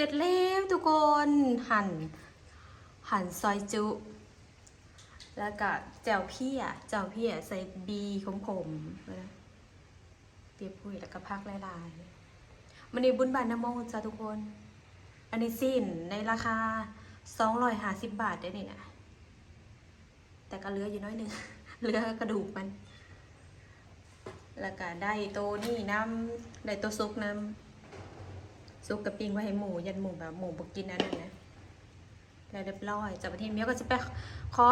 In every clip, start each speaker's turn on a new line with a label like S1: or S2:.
S1: ร็จแล้วทุกคนหั่น หั่นซอยจุ แล้วก็แจ่วเพี้ยแจ่วเพี้ยใส่บีขมๆนะเปียบพุยแล้วก็พักลายๆมันนี้บุญบานน้ำมงจ้าทุกคน อันนี้สิ้นในราคา250บาทได้นี่นะแต่ก็เหลืออยู่น้อยหนึ่งเหลือกระดูกมัน แล้วก็ได้โตวนี่น้ำได้โตวซุกน้ำ ซุกกับปิ้งไว้ให้หมูยันหมูแบบหมูบกินอันนั้นนะแล้วเรียบร้อยจากประเทศเมียก็จะไปขอ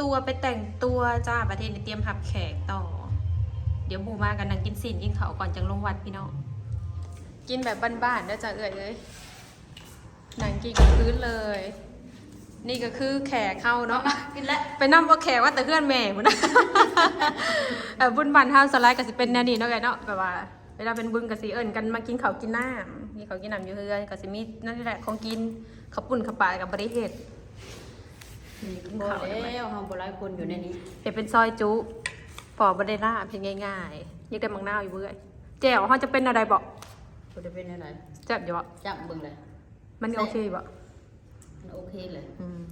S1: ตัวไปแต่งตัวจ้าประเทศนี้เตรียมหับแขกต่อ เดี๋ยวหมูมากันนังกินสินกินเขาวก่อนจังลงวัดพี่น้องกินแบบบ้านๆนะจ้าเอ่ยเอ้ยนังกินกับพื้นเลย นี่ก็คือแขกเข้าเนาะ
S2: กินแล้ว
S1: ไปนั่งว่าแขกว่าแต่เพื่อนแม่พุ่นนะเออบุญบันทามสไลด์ก็สิเป็นแนวนี้เนาะแกเนาะแบบว่า เวลาเป็นบุญก็สิเอิญกันมากินข้าวกินน้ำมีข้าวกินน้ำอยู่เฮือนก็สิมีนั่นแหละของกินข้าวปุ่นข้าวปลากับบริเฮ็ดนี่กิน
S2: บอก
S1: ข้าว
S2: แล้วเฮาบ่หลายคนอยู่ในนี้
S1: เฮ็ดเป็นซอยจุปอบได้ลาบเพียงง่ายๆยังได้มังนาวอยู่เบื่อยแจ่วเฮาจะเป็นอะไรบอก
S2: บ่ได้เป็นอะไร
S1: แจ่บอยู่บ่
S2: จับเบิ่งเลย
S1: มันโอเคบ่
S2: มันโอเคเลย
S1: อืม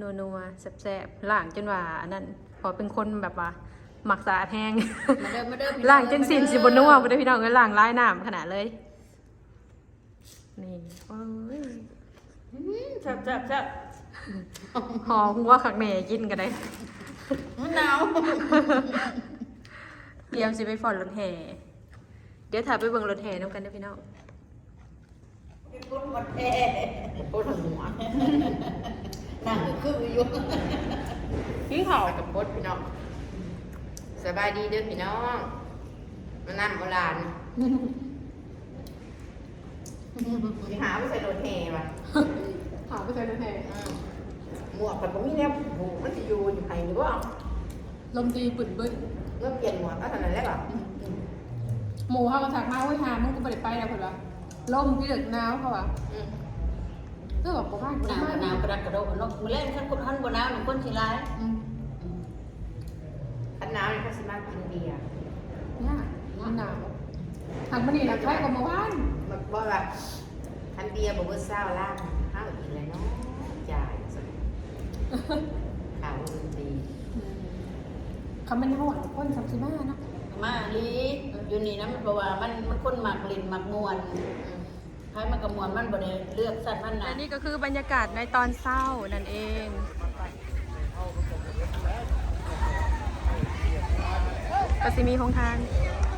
S1: นัวๆแซ่บๆล้างจนว่าอันนั้นพอเป็นคนแบบว่า หมักสะอาดแห้ง
S2: มาเด้อมาเด้อพี่
S1: ล่างจนสินสิบนัวบ่ได้พี่น้องเอ้ยล่างลายน้ำขนาดเลย นี่โอ้ย
S2: อืมแซ่บแซ่บแซ่บ
S1: หอมหัวขักแหน่กินกันได้
S2: มะนาว
S1: เตรียมสิไปฟอนรถแห่ เดี๋ยวถ่ายไปเบิ่งรถแห่น้ำกันเด้อพี่น้อง
S2: คนบ่แท้คนหัวนั่งคืออยู่
S3: กินข้าวกับปดพี่น้อง สบายดีเด้อพี่น้อง มานั่งโบราณสิหาไปใส่รถแห่ว่ะ
S1: ถามไปใส่รถแห่
S3: อืมหมวกกับผมมีเนี่ยหูมันจะอยู่อยู่ไห้หรือว่า
S1: ลมตีปุ่นบึ้น
S3: เมื่อเปลี่ยนหมวกก็เท่านั้นแหละป่ะ
S1: หมูเฮามาถักมาโอ้ยหามึงก็บ่ได้ไปแล้วพุ่นว่าลมพี่เด็กหนาวเขาว่า
S3: อืม
S1: เออบอกบ่ว่าบ่
S2: ห
S1: ได้
S2: นาว
S1: มา
S2: หนาวกระดักกระโดดเนาะมื้อแรกท่านคนท่านบ่หนาวนี่คนสิหลาย
S1: อืม
S3: คัน หนาวนี่เขาสิมากินเบียร์
S1: ยากมันหนาวทางมันนี่น่ะใกล้กว่าเมื่อวาน
S3: มันบอกว่าคันเบียร์บอกว่าเศร้าล่างห้าวอีกเลยเนาะจ่ายสิข่าวดนตรี
S1: คำมันฮอดคน35เนาะ
S2: มาลีอยู่นี่นะมันเพราะว่ามันมันคนมักเล่นมักม่วน
S3: อืม
S2: ให้มันก็ม่วนมันบ่ได้เลือกสัตว์มันนะ
S1: และนี่ก็คือบรรยากาศในตอนเศร้านั่นเอง ก็สิมีของทาน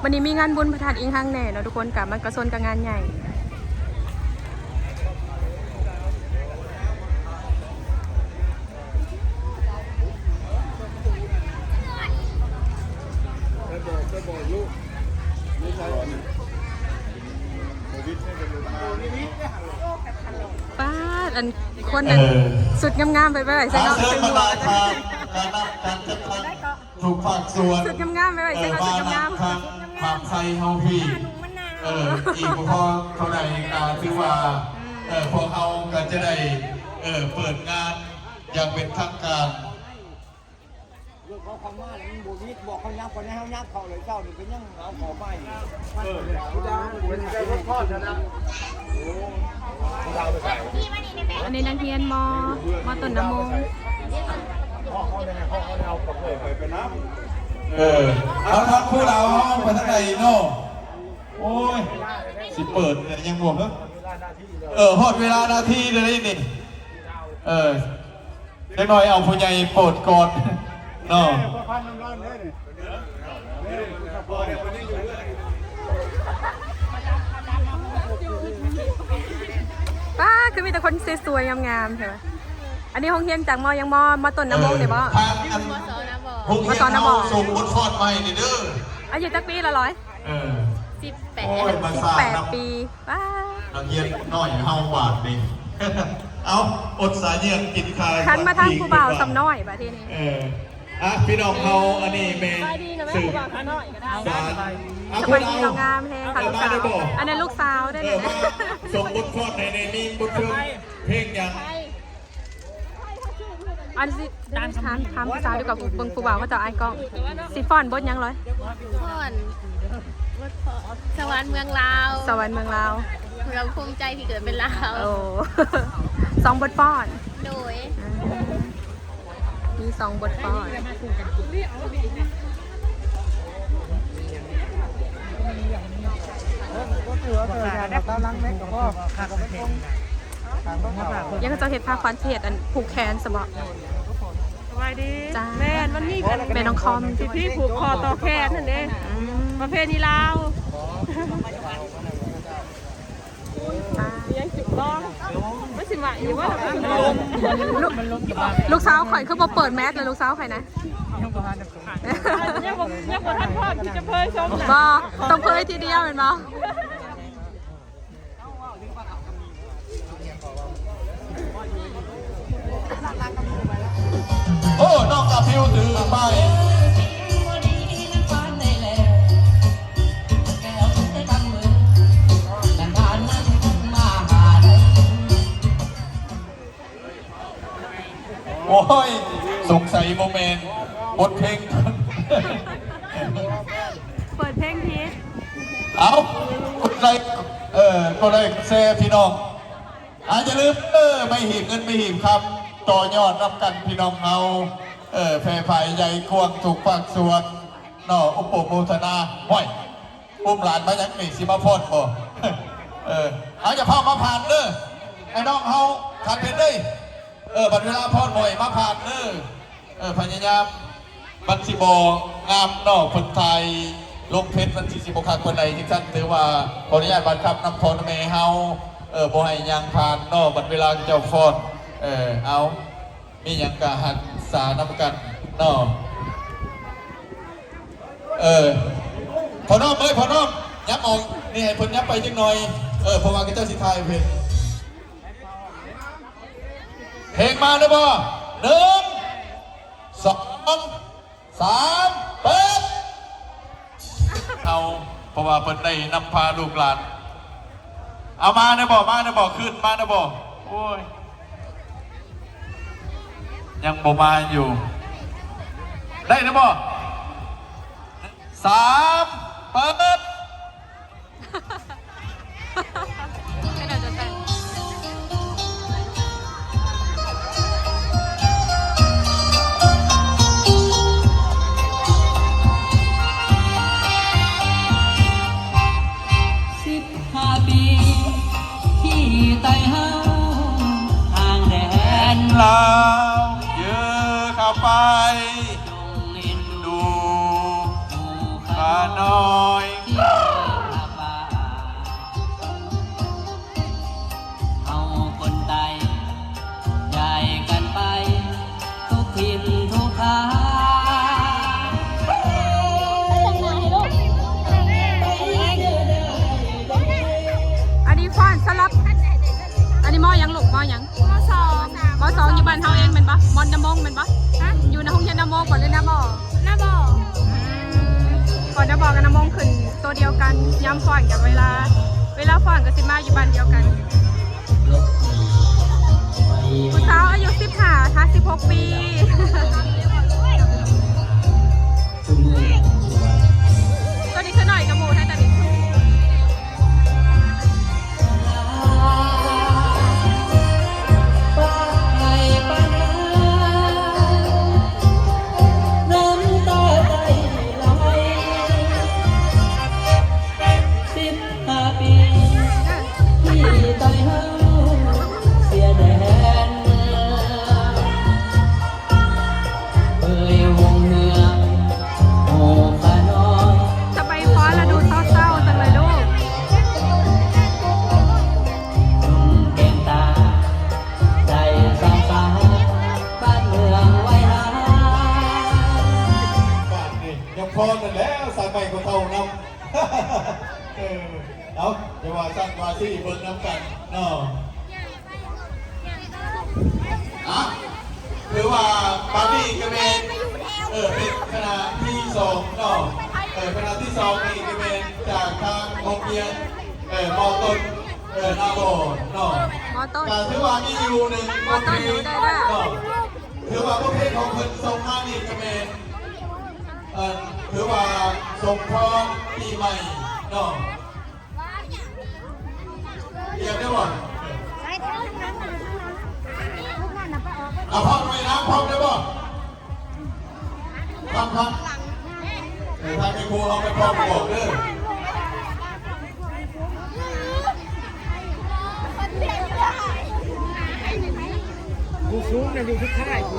S1: วันนี้มีงานบุญพระธาตุอิงห้างแน่เนาะทุกคนกับมันกระซนกับงานใหญ่
S4: ไปบอกไปบอกลูกลูกชายโควิดให้เป็นลูกมา
S1: ป้าดอันคนนั้นสุดงามๆไปไปไหวใส่
S5: หา
S1: เนาะ
S5: เสื้อ
S1: เป็น
S5: มา
S1: หัว
S5: ลายทางการนั บการจัดการถูกฝากส่วน
S1: สุดงามๆไปไหว
S5: เอ
S1: ใส่
S5: อ
S1: เนาะ
S5: บ้า
S1: สุด
S5: น
S1: งาม
S5: ทางทางไทยเฮาพี่เอออีกพอเท่าไหร่ก็ถือว่าเออพวกเขาก็จะได้เออเปิดงานอย่างเป็นทางการ
S4: ลูกเขาคำว่าอะไรมันโบวิดบอกเขายับคนให้เขายับเขาเลยเจ้านี่เป็นยังเอาขอไปเออผู้ดาวเป็นใจรถทอดนะโอ้ผู้ดาวไปใส่
S1: ๆอันนี้นักเรียนมมต้นน้ำมง
S4: พ่อเขาเนี่ยพ่อเขาเนี่ยเอาของเลยไปเป็นน้
S5: เออเอาทางผู้เราห้องไปทาไหนโน่โอ้ยสิเปิดยังบวมเนอะ
S4: เวลาหน้าที่เอ
S5: อหอดเวลานาทีเลยนี่เออเล็กน้อยเอาผู้ใหญ่โปรดก่อนเนาะ
S4: พ่อพันน้ำร้อนเลยนี่เนี่ยพ่อเนี่ยคนนี้อยู่ด้วย
S1: ป้าคือมีแต่คนสวยๆงามๆใช่ไหม อันนี้ห้องเฮียนจากมอยังมอมาต้นน้ำมงเนี่ยบ่
S5: ทางอันพวกเฮียนเขาส่งบทฟอดใหม่นี่เด้อ
S1: อายุจักปีละร้อย
S5: เออ
S1: สิบแปด
S5: โอ้ยมา
S1: สิ
S5: ส
S1: บ
S5: ร้าง
S1: แปด
S5: นะ
S1: ปีป้า
S5: นักเรียนน้อยเฮาบาทนี่เอาอดสายเยือกกินคาย
S1: คันมาทางผู้บ่าวสำน้อยป่ะทีนี้
S5: เอออะพี่น้องเขาอันนี้เมนสื่อ
S1: น้อยก็ได้
S5: สารเอา
S1: ส
S5: พว
S1: บากย
S5: เรา
S1: ดีเรางามแฮงค่ะลูกสาว
S5: เออมาได้บอก
S1: อันนั้นลูกสาวได้
S5: เอ
S1: เล
S5: อย
S1: นะ
S5: มาส่งบทฟอดในในมีบทเพลงเพลงอย่าง
S1: อันสิถามถามถามผู้สาวดีกว่าเบิ่งผู้บ่าวเขาจะอายกล้องสิฟ้อนบทหยังร้อย
S6: ก่อนวัดพอสวรรค์เมืองลาว
S1: สวรรค์เมืองลาว
S6: เราภูมิใจที่เกิดเป็นลาว
S1: โอ้สองบทป้อน
S6: โดย
S1: มีสองบทป้อน ยังก็จะเห็นภาพคอนเทนต์อันผูกแขนสมอง
S7: สบายดี
S1: จ้า
S7: แม่นวันนี้กัน
S1: แม่น้องคอม
S7: สิพี่ผูกคอต่อแขนนั่นเอง
S1: อืม
S7: ประเพณีลาว
S1: จ้า
S7: เลี้ยงจุดร้องไม่สิมาอีกว่าเราเป็นลม
S1: ลูกลูกสาวข่อยคือบ่เปิดแมสเลยลูกสาวข่อยนะ
S7: ยังบ่ยังบ่ทันพอดที่จะเพยชมนะ
S1: บ่ต้องเผยทีเดียวเห็นบ่
S5: โพิวถือไปโอ้ยสงสัยโมเมนต์บทเพลง
S1: เปิดเพลงพีช
S5: เอากดไลค์เออก็ได้แซ่พี่น้องอาอย่าลืมเออไม่หีบเงินไม่หีบครับ ต่อยอดรับกันพี่น้องเอา เออแพร่ภายใหญ่กวางถูกปากส่วนนออุปโภคนาห้อยอุ้มหลานมายังนี่สิมาพ่นบ่เออเอาอย่าพามาผ่านเด้อไอ้น้องเฮาขัดเพชรเด้ยเออบัดเวลาพ่นบ่อยมาผ่านเด้อเออพยายามบันสิบองามนอกคนไทยลงเพชรมันสิสิบคักคนใดที่ท่านถือว่าขออนุญาตบัตรครับนำพรเมเฮาเออบ่ให้ยางผ่านนอกบัดเวลาเจ้าฟอนเออเอามีหยังกะหัก ษานำกันนอกเออพอน้อมเอ้ยพอน้อมยับออกนี่ให้เพิ่นยับไปจังหน่อย เออเพราะว่าเจ้าสิทายเพลงเพลงมาเด้อบ่หนึ่งสองสามเปิดเอาเพราะว่าเพิ่นได้นำพาลูกหลาน เอามาในบ่มาในบ่ขึ้นมาในบ่โอ้ย ยังบ่มาอยู่ ได้นะบ่าสามเปิด
S1: ให้หน่อยจะแต่ง
S8: สิบห้าปี ที่ไต่เฮาทางแดน
S5: ลา
S8: ใน
S1: ห้องเรียนนำมงก่อนเลยนะบอน้าบอก่อนจะบอกกันนำมงขึ้นตัวเดียวกันย้ำฟอนกับเวลา เวลาฟอนกับสิมาอยู่บ้านเดียวกันผู้สาวอายุ15ถ้า16ปีตัวนี้คือหน่อยกับหมูให้ตอน
S8: เอ่ยวงเหือโอ้ขาน้อย
S1: จะไปฟ้อนแล้วดูเศร้าๆจังเลยลูก
S8: จุงเก่งตาใจสาวสาวบ้านเมืองไว้า
S5: บ้านนี่ยังพอกันแล้วสายไปก็เท่านำ เออเอาอย่าว่าสั่งว่าที่เบิ่งน้ำกันเนาะ อะ คือว่าปาร์ตี้ก็เป็นเออเป็นคณะที่สองเนาะเออคณะที่สองนี่ก็เป็นจากทางโรงเรียนเออมอต้นเออนาโบเนาะ
S1: มอต้น
S5: แต่ถือว่ามีอยู่หนึ่ง
S1: มอต้นอยู่ได้ด้วย
S5: เนาะถือว่าประเภทของคนทรงมานี่ก็เป็นเออถือว่าส่งพรปีใหม่เนาะรู เอาพร้อมไปน้ำพ่อ
S7: ได้บ่พ่อพ่อเดี๋ยถ้าไม่กลัว
S1: เอา
S5: ไปพร้อมบอกเด้อกูสูงนะดูทุกท่ายกู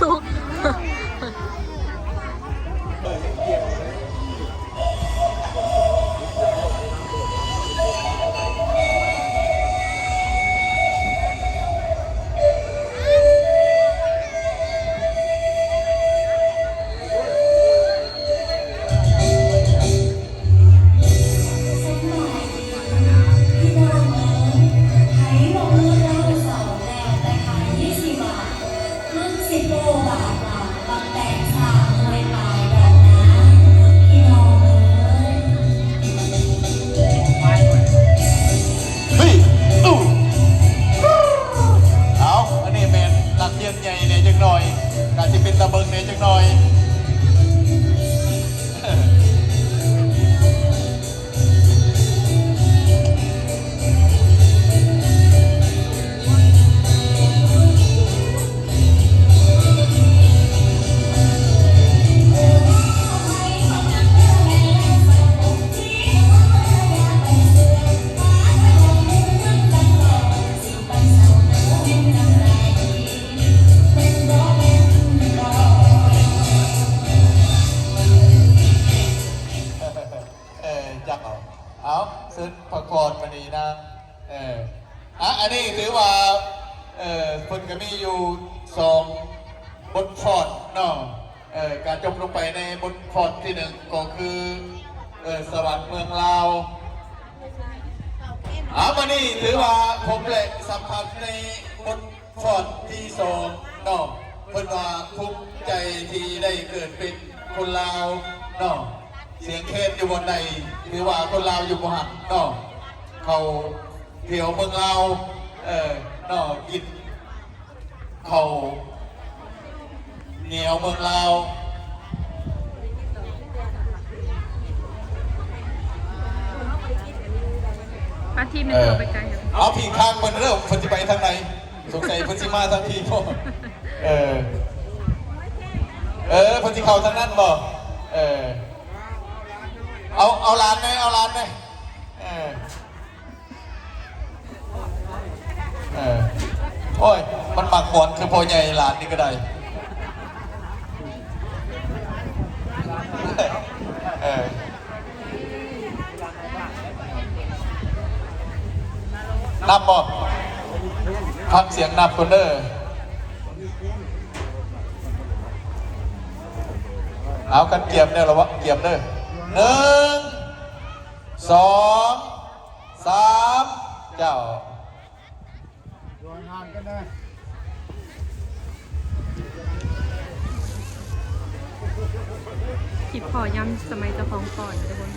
S5: สูง ใหญ่เนี่ยจังหน่อยกาจะเป็นตะเบิงเนี่ยจังหน่อย บอผักพรมาดีนะเอออะอันนี้ถือว่าเออคนก็มีอยู่สองบทพรเนาะเออการจบลงไปในบทพรที่หนึ่งก็คือเออสวรรค์เมืองลาวอามานี่ถือว่าผมเลยสัมผัสในบทพรที่สองเนาะเพิ่นว่าภูมิใจที่ได้เกิดเป็นคนลาวเนาะเสียงเคนอยู่บนใดหรือว่าคนลาวอยู่บนหันเนาะ เขาเที่ยวเมืองลาวเออเนาะกินเขาเหนียวเมืองลาว
S1: อาทีม
S5: เอ
S1: มัน
S5: อ
S1: ตัวไปไกลอยู่
S5: เอาผีข้างมันเริ่มพันธิไปทางไหนสงสัยพันธิมาทางทีพ่อเออ เออพันธิเขาทางนั้นบ่เออ เอา เอาร้านไหมเอาร้านไหมเออเอ อ้ย มันหมักหมอนคือพอใหญ่หลานนี่ก็ได้เออนับบ่ฟังเสียงนับคนเด้อเอากันเกียบเนี่ยเหรอวะเกียบเด้อหนึ่งสองสามเจ้า
S1: ขอยำสมัยจะฟ้าของก่อนทุกคน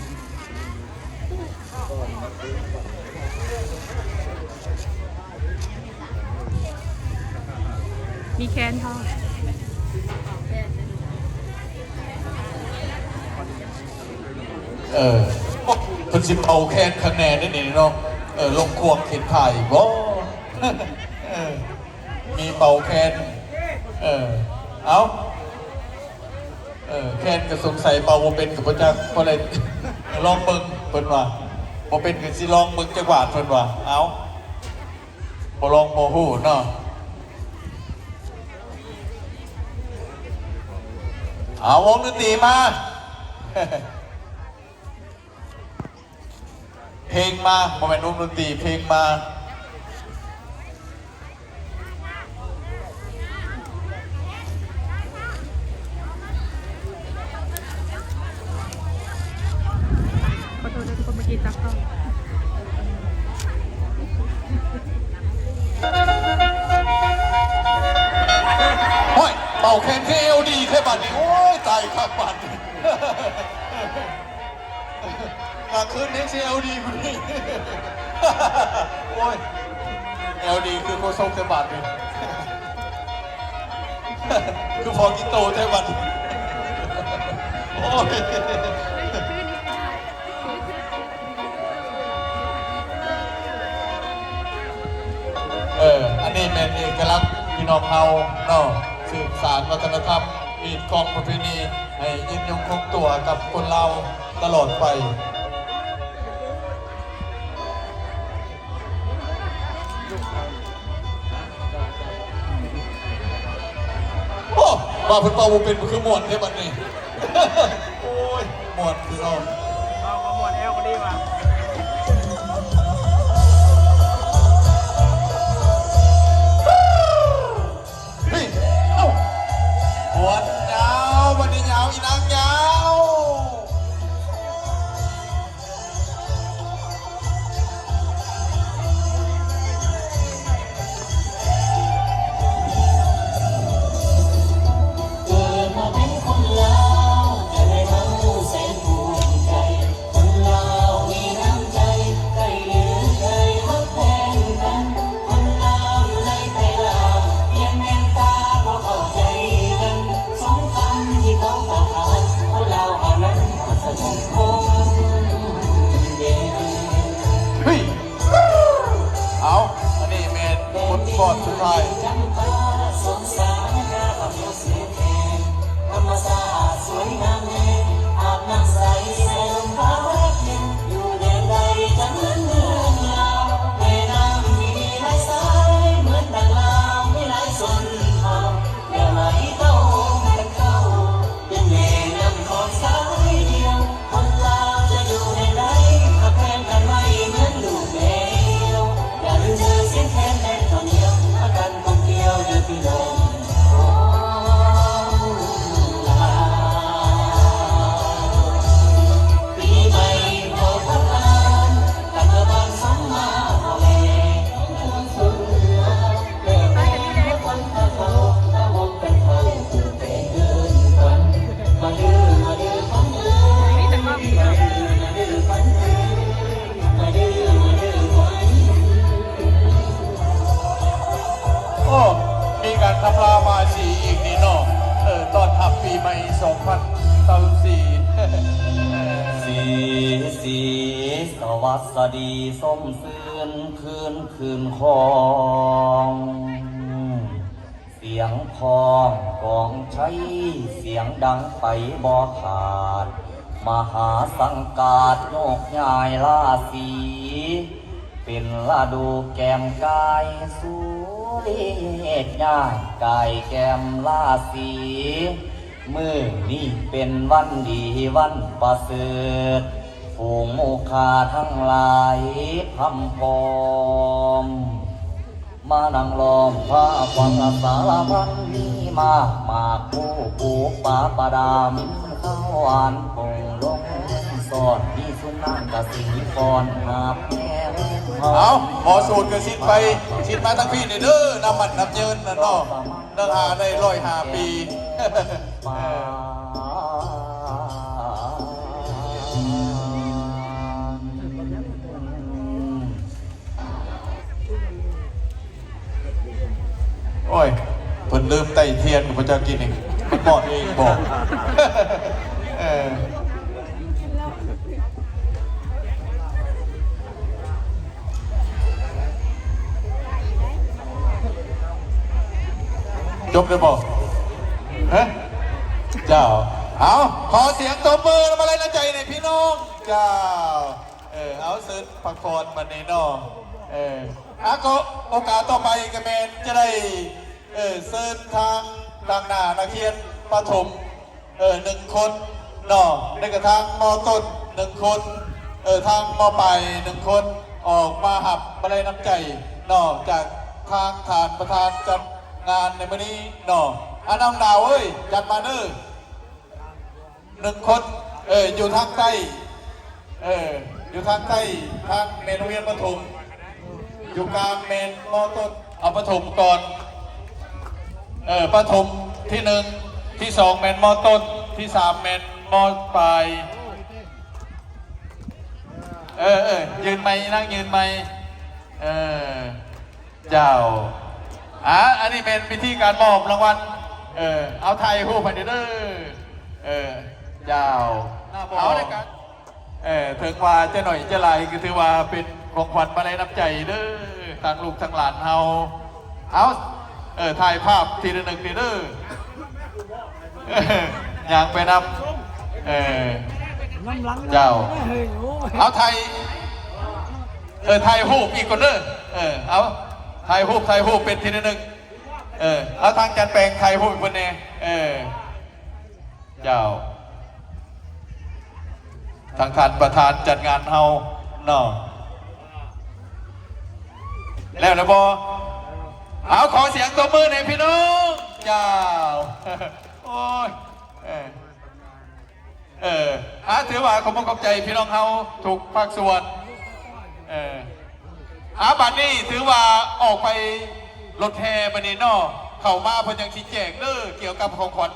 S1: มีแคนทอด
S5: เออเพิ่นสิบเอาแคนคะแนนนี่นี่เนาะเออลงควงเข็นไผ่บ่เอมีเป่าแคน เออ เอา เออแคนก็สงสัยเปล่าบ่เป็นกับพระจักเพราะอะไรลองเบิ่งเพิ่นว่าบ่เป็นก็สิลองเบิ่งจักหวาดเพิ่นว่าเอาบ่ลองบ่ฮู้เนาะเอาวงดนตรีมา เพลงมาโมเมนต์วงดนตรีเพลงมา แคนเคเอลดีแค่บัตรนี้ โอ้ยตายครับบัตรกลางคืนนี้ซีเอลดีกูนี่โอ้ยเอลดีคือโคโซกแค่บัตรนี่คือพอกินโตแค่บัตรโอ้ยเออ อันนี้เป็นเอกลักษณ์พี่น้องเฮาเนาะ สืบสารวัฒนธรรมมีดของประเพณีให้ยืนยงคงตัวกับคนเราตลอดไปโอ้าเพิ่นเป่าบ่เป็นคือหมวนเท่บัดนี้ โอ้ยหมวนพี่น้อ
S7: เอากระมวลเอลก็ดีว่ะ
S8: ธรรมศาสตร์สวยงามเองอาบน้ำใสใส่ลมพาแวกเย็
S7: น
S5: ใช้
S8: เสียงดังไปบ่ขาด มหาสังกาดโยกย้ายลาสี เป็นลาดูแก้มกายสูเลียดย่ายกายแก้มลาสีมือนี่เป็นวันดีวันประเสริฐฝูงโมคาทั้งหลายพำพร้อม มานั่งล้อมพระฟังสารพันมี มากมากผู้ปูป่าประดามข้าวหวานปงลงสอดมีสุนัขกะสีฟอนหาบแม่
S5: เอาหมอสูตรก็ชิดไปชิดมาทั้งพี่นี่เด้อน้ำมันน้ำเยินนะเนาะเรื่องหาได้ร้อยหาปี
S8: มา
S5: โอ้ย เพิ่นลืมไต่เทียนกับพระเจ้ากินเองมันบอกเองบอกเออจบเลยบอกเฮ้เจ้า เอาขอเสียงตบมือมาเลยนะใจหน่ยพี่น้อง เจ้า เออ เอาซื้อพักผ่อนมาในนอเอออาก็โอกาสต่อไปกันเมนจะได้ เออเซิร์ทางดังหน้านักเรียนประถมเออหนึ่งคนเนาะในกระทางมอต้นหนึ่งคนเออทางมอปลายหนึ่งคนออกมาหับมาเลยน้ำใจเนาะจากทางฐานประธานจัดงานในวันนี้เนาะอันน้ำดาวเอ้ยจัดมาเน้อหนึ่งคนเอออยู่ทางใต้เอออยู่ทางใต้ทางเมนเรียนประถมอยู่กลางเมนมอต้นเอาประถมก่อน เออประถมที่หนึ่งที่สองเมนมอต้นที่สามเมนมอปลายเออเออยืนไหมนั่งยืนไหมเออเจ้าอะอันนี้เป็นพิธีการมอบรางวัลเออเอาไทยผู้พันเดอร์เออเจ้าเอาเลยกันเออถึงว่าจะหน่อยจะไรก็ถือว่าเป็นของขวัญมาเลยน้ำใจเด้อทางลูกทางหลานเฮาเอา เออถ่ายภาพทีละหนึ่งทีเด้อออย่างไปนำเออเจ้า
S2: เอา
S5: ไทยเออไทยฮูบอีกคนเด้อเออเอาไทยฮูบไทยฮูบเป็นทีละหนึ่งเออเอาทางจันแปลงไทยฮูบอีกคนแน่เออเจ้าทางท่านประธานจัดงานเฮาเนาะแล้วนะบอ เอาขอเสียงตัวมือหน่อยพี่น้องเจ้าโอ้ยเออเอออาถือว่าขอบคุณขอบใจพี่น้องเฮาถูกภาคส่วนเอออาบัดนี้ถือว่าออกไปรถแห่บันนี้นอเข้ามาเพิ่นยังชี้แจงเด้อเกี่ยวกับของขวัญ